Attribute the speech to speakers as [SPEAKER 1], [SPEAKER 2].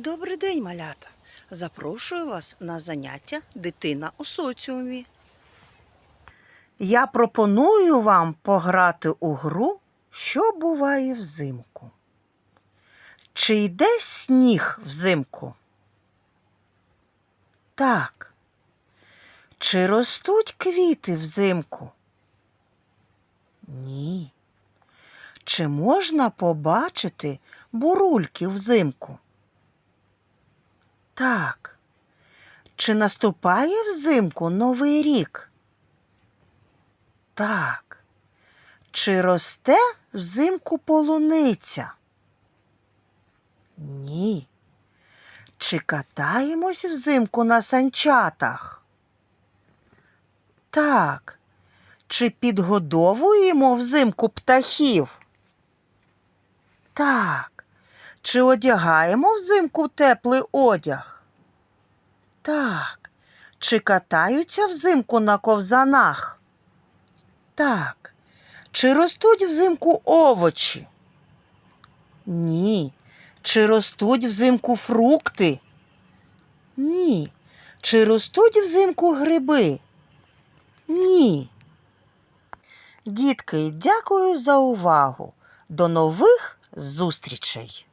[SPEAKER 1] Добрий день, малята! Запрошую вас на заняття Дитина у соціумі. Я пропоную вам пограти у гру, що буває взимку. Чи йде сніг взимку? Так. Чи ростуть квіти взимку? Ні. Чи можна побачити бурульки взимку? Так. Чи наступає взимку Новий рік? Так. Чи росте взимку полуниця? Ні. Чи катаємось взимку на санчатах? Так. Чи підгодовуємо взимку птахів? Так. Чи одягаємо взимку теплий одяг? Так. Чи катаються взимку на ковзанах? Так. Чи ростуть взимку овочі? Ні. Чи ростуть взимку фрукти? Ні. Чи ростуть взимку гриби? Ні. Дітки, дякую за увагу. До нових зустрічей!